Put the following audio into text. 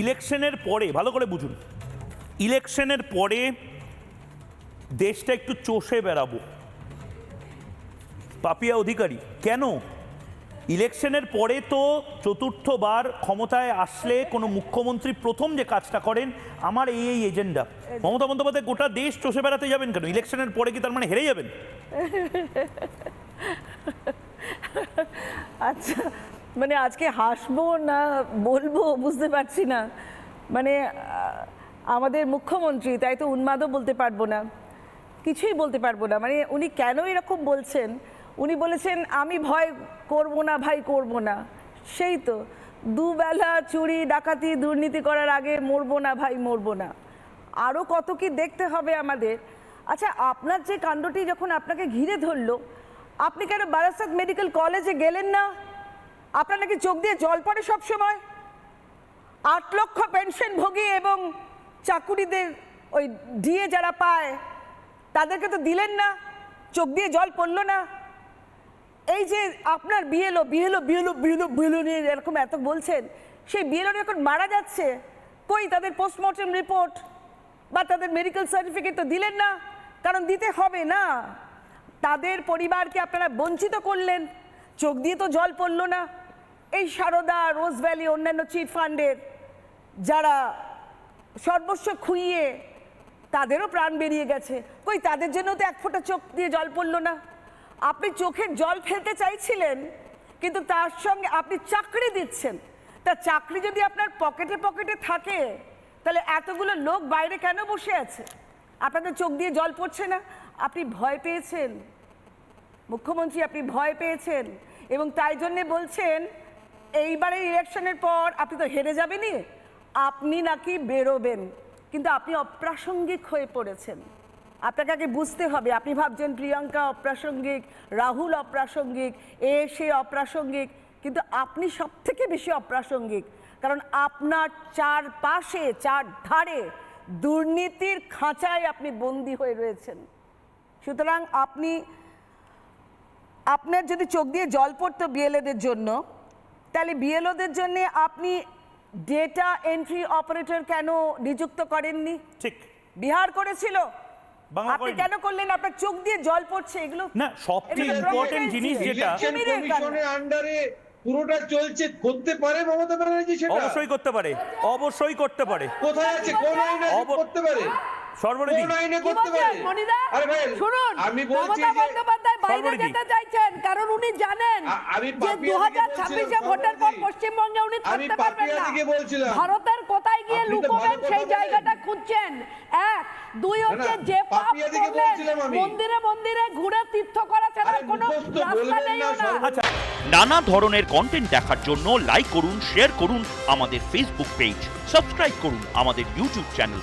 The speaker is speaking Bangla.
ইলেকশনের পরে, ভালো করে বুঝুন, ইলেকশনের পরে দেশটা একটু চষে বেড়াবো। পাপিয়া অধিকারী, কেন? ইলেকশনের পরে তো চতুর্থবার ক্ষমতায় আসলে কোনো মুখ্যমন্ত্রী প্রথম যে কাজটা করেন, আমার এই এই এজেন্ডা। মমতা বন্দ্যোপাধ্যায় গোটা দেশ চষে বেড়াতে যাবেন কেন? ইলেকশনের পরে কি তার মানে হেরে যাবেন? আচ্ছা মানে আজকে হাসবো না বলব বুঝতে পারছি না। মানে আমাদের মুখ্যমন্ত্রী, তাই তো উন্মাদও বলতে পারব না। কিছুই বলতে পারব না। মানে উনি কেন এরকম বলছেন? উনি বলেছেন, আমি ভয় করব না, ভাই করব না। সেই তো। দুবেলা চুরি, ডাকাতি, দুর্নীতি করার আগে মরবো না, ভাই মরবো না। আরও কত কি দেখতে হবে আমাদের। আচ্ছা আপনার যে কাণ্ডটি যখন আপনাকে ঘিরে ধরলো, আপনি কেন বারাসাত মেডিকেল কলেজে গেলেন না? আপনার নাকি চোখ দিয়ে জল পড়ে সব সময় আট লক্ষ পেনশন ভোগী এবং চাকুরিদের ওই ডিএ যারা পায়, তাদেরকে তো দিলেন না। চোখ দিয়ে জল পড়ল না। এই যে আপনার BLO BLO BLO BLO BLO নিয়ে এরকম এত বলছেন, সেই বিএলও এখন মারা যাচ্ছে। কই তাদের পোস্টমর্টম রিপোর্ট বা তাদের মেডিকেল সার্টিফিকেট তো দিলেন না, কারণ দিতে হবে না। তাদের পরিবারকে আপনারা বঞ্চিত করলেন। চোখ দিয়ে তো জল পড়ল না। এই সারদা, রোজ ভ্যালি, অন্যান্য চিট ফান্ডের যারা সর্বস্ব খুইয়ে তাদেরও প্রাণ বেরিয়ে গেছে। কই, তাদের জন্য তো এক ফোঁটা চোখ দিয়ে জল পড়ল না। আপনি চোখের জল ফেলতে চাইছিলেন, কিন্তু তার সঙ্গে আপনি চাকরি দিচ্ছেন। তা চাকরি যদি আপনার পকেটে পকেটে থাকে, তাহলে এতগুলো লোক বাইরে কেন বসে আছে? আপনাদের চোখ দিয়ে জল পড়ছে না? আপনি ভয় পেয়েছেন? মুখ্যমন্ত্রী, আপনি ভয় পেয়েছেন? এবং তাই জন্যে বলছেন এইবারের ইলেকশনের পর আপনি তো হেরে যাবেনই। আপনি নাকি বেরোবেন, কিন্তু আপনি অপ্রাসঙ্গিক হয়ে পড়েছেন। আপনাকে আগে বুঝতে হবে, আপনি ভাবছেন প্রিয়াঙ্কা অপ্রাসঙ্গিক, রাহুল অপ্রাসঙ্গিক, এ, সে অপ্রাসঙ্গিক, কিন্তু আপনি সব থেকে বেশি অপ্রাসঙ্গিক, কারণ আপনার চারপাশে চার ধারে দুর্নীতির খাঁচায় আপনি বন্দি হয়ে রয়েছেন। সুতরাং আপনি, আপনার যদি চোখ দিয়ে জল পড়তো বিএলএদের জন্য তাহলে বিএলওদের জন্য আপনি ডেটা এন্ট্রি অপারেটর কেন নিযুক্ত করেননি? ঠিক। বিহার করেছিল। আপনি কেন করলেন? আপনার চোখ দিয়ে জল পড়ছে এগুলো। না সবচেয়ে ইম্পর্টেন্ট জিনিস যেটা। কমিশনের আন্ডারে পুরোটা চলছে। করতে পারে মমতা ব্যানার্জি সেটা? অবশ্যই করতে পারে। অবশ্যই করতে পারে। কোথায় আছে? কোন আইনে করতে পারে। সর্বরিদি আইনে করতে পারে? আরে ভাই শুনুন আমি বলছি যে বন্দ্যোপাধ্যায় বাইরে যেতে চাইছেন কারণ উনি জানেন আমি যে পাপিয়া দু দিকে হাজার বলছিলাম, ছাব্বিশে ভোটের পর পশ্চিমবঙ্গে উনি থাকতে পারবেন না। দিকে বলছিলাম। ভারতের কোথায় গিয়ে লুকোবেন সেই জায়গাটা খুঁজছেন? এক। দুই হচ্ছে যে পাপ করলেন মন্দিরে মন্দিরে ঘুরে তীর্থ করা ছাড়া কোনো রাস্তা নেই আচ্ছা নানা ধরনের কন্টেন্ট দেখার জন্য লাইক করুন শেয়ার করুন আমাদের ফেসবুক পেজ সাবস্ক্রাইব করুন আমাদের ইউটিউব চ্যানেল